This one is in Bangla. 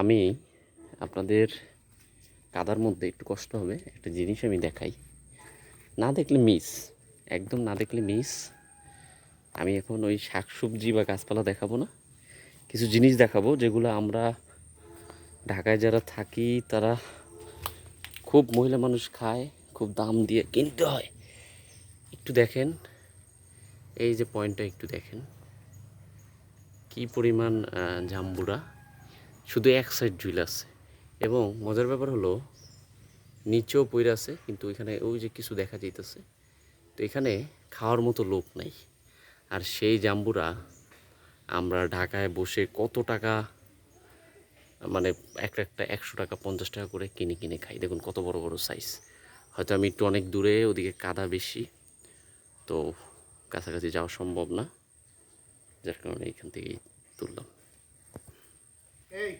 আমি আপনাদের কাদার মধ্যে একটু কষ্ট হবে, একটা জিনিস আমি দেখাই। না দেখলে মিস একদম না দেখলে মিস আমি এখন ওই শাক সবজি বা গাছপালা দেখাবো না, কিছু জিনিস দেখাবো যেগুলো আমরা ঢাকায় যারা থাকি, তারা খুব মহিলা মানুষ খায়, খুব দাম দিয়ে কিনতে হয়। একটু দেখেন, এই যে পয়েন্টটা একটু দেখেন। কি পরিমাণ জাম্বুরা? শুধু এক সাইড ঝুল আছে। এবং মজার ব্যাপার হলো, নিচেও পইরা আছে, কিন্তু এখানে ওই যে কিছু দেখা যাইতেছে। তো এখানে খাওয়ার মতো লোক নাই। আর সেই জাম্বুরা, আমরা ঢাকায় বসে কত টাকা মানে একটা একটা একশো টাকা, পঞ্চাশ টাকা করে কিনে কিনে খাই। দেখুন কত বড় বড় সাইজ হয়তো আমি একটু অনেক দূরে, ওদিকে কাদা বেশি। তো কাছাকাছি যাওয়া সম্ভব না। যার কারণে এখান থেকেই তুললাম। এই